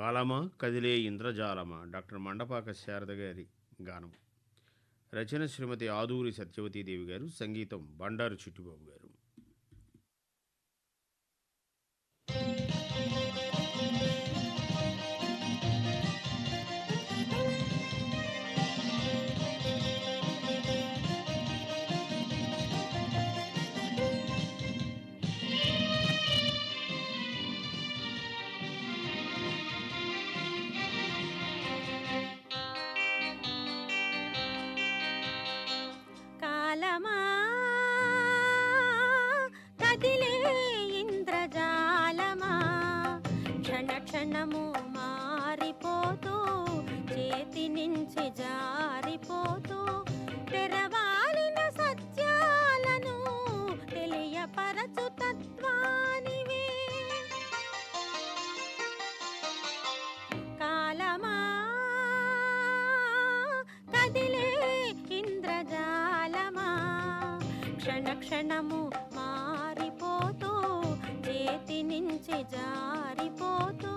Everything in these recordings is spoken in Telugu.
కాలమా? కదిలే ఇంద్రజాలమా? డాక్టర్ మండపాక శారద గారి గానం. రచన శ్రీమతి ఆదూరి సత్యవతీదేవి గారు సంగీతం బండారు చిట్టిబాబు గారు. క్షణ క్షణము మారిపోతూ చేతి నుంచి జారిపోతూ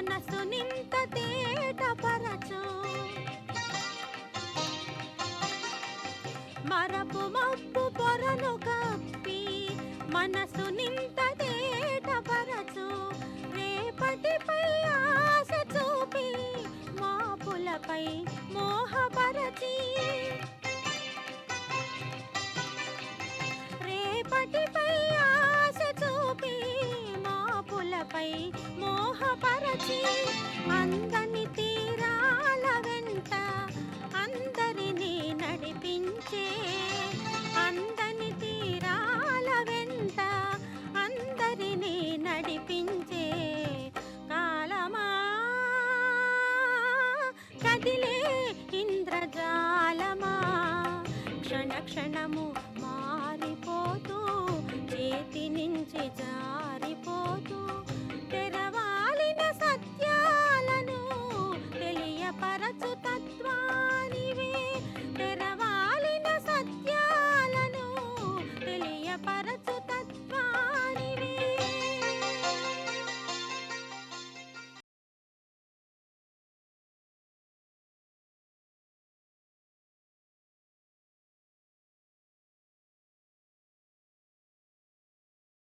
మనసు నింత తేటపరచు మరపు మబ్బు పొరను కప్పి మనసు నింత తేటపరచు రేపటిపై ఆ క్షణము మారిపోతూ చేతి నుంచి